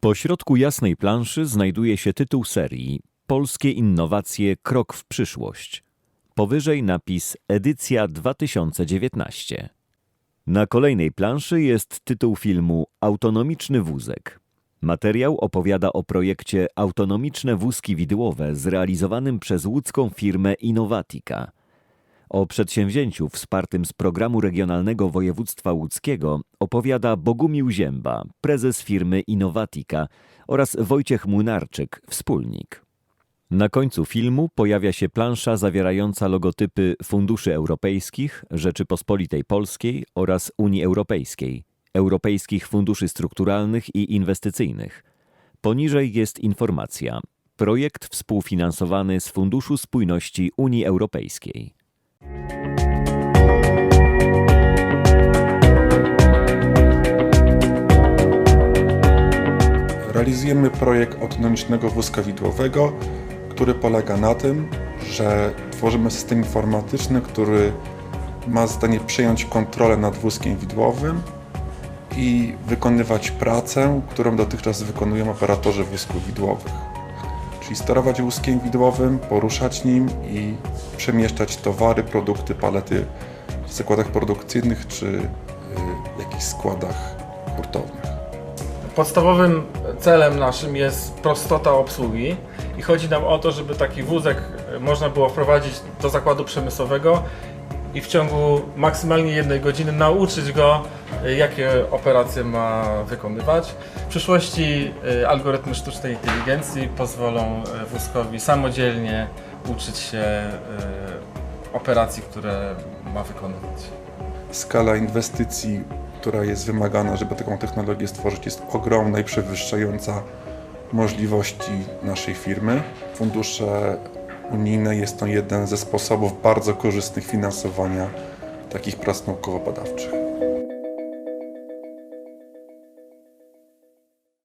Po środku jasnej planszy znajduje się tytuł serii Polskie innowacje krok w przyszłość. Powyżej napis Edycja 2019. Na kolejnej planszy jest tytuł filmu Autonomiczny wózek. Materiał opowiada o projekcie Autonomiczne wózki widłowe zrealizowanym przez łódzką firmę Innovatica. O przedsięwzięciu wspartym z programu regionalnego województwa łódzkiego opowiada Bogumił Zięba, prezes firmy Innovatica oraz Wojciech Młynarczyk, wspólnik. Na końcu filmu pojawia się plansza zawierająca logotypy Funduszy Europejskich, Rzeczypospolitej Polskiej oraz Unii Europejskiej, Europejskich Funduszy Strukturalnych i Inwestycyjnych. Poniżej jest informacja. Projekt współfinansowany z Funduszu Spójności Unii Europejskiej. Realizujemy projekt autonomicznego wózka widłowego, który polega na tym, że tworzymy system informatyczny, który ma zadanie przejąć kontrolę nad wózkiem widłowym i wykonywać pracę, którą dotychczas wykonują operatorzy wózków widłowych. Czyli sterować wózkiem widłowym, poruszać nim i przemieszczać towary, produkty, palety w zakładach produkcyjnych czy y, jakichś składach hurtownych. Podstawowym celem naszym jest prostota obsługi i chodzi nam o to, żeby taki wózek można było wprowadzić do zakładu przemysłowego i w ciągu maksymalnie jednej godziny nauczyć go, jakie operacje ma wykonywać. W przyszłości y, algorytmy sztucznej inteligencji pozwolą wózkowi samodzielnie uczyć się operacji, które ma wykonywać. skala inwestycji, która jest wymagana, żeby taką technologię stworzyć, jest ogromna i przewyższająca możliwości naszej firmy. Fundusze unijne jest to jeden ze sposobów bardzo korzystnych finansowania takich prac naukowo-badawczych.